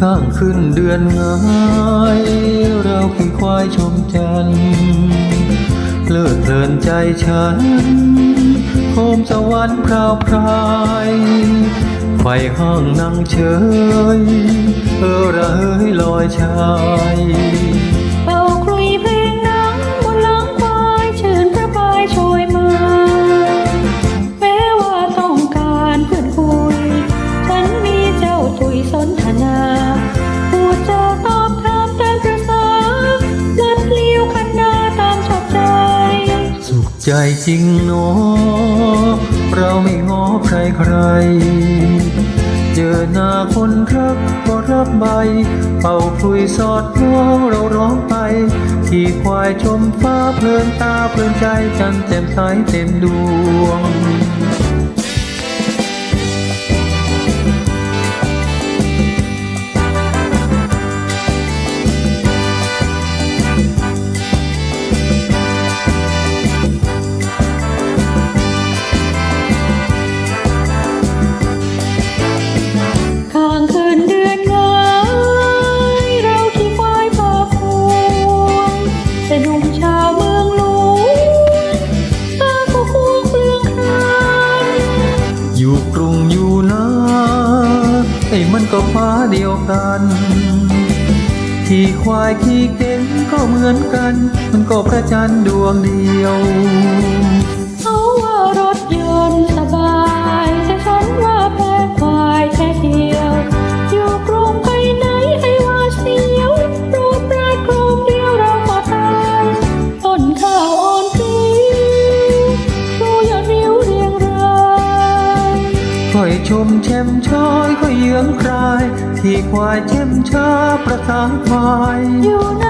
ข้างขึ้นเดือนงายเราคือควายชมจันทร์เลิดเพลินใจฉันโคมสวรรค์พราวพรายไฟห้องนั่งเฉย เออระเฮยลอยชาย ใจจริงโนอเราไม่ง้อใครใคร เจอหน้าคนรักก็รับใบ เป่าคลุยสอดร้องเราร้องไป ขี่ควายชมฟ้าเพลินตาเพลินใจจันเต็มสายเต็มดวง ไอ้มันก็ฟ้าเดียวกัน ขี่ควายขี่เก่งก็เหมือนกัน มันก็พระจันทร์ดวงเดียว ค่อยชมเช่มช้อยค่อยเยื้องคลาย ที่ควายเช่มช้าประสานควายอยู่ใน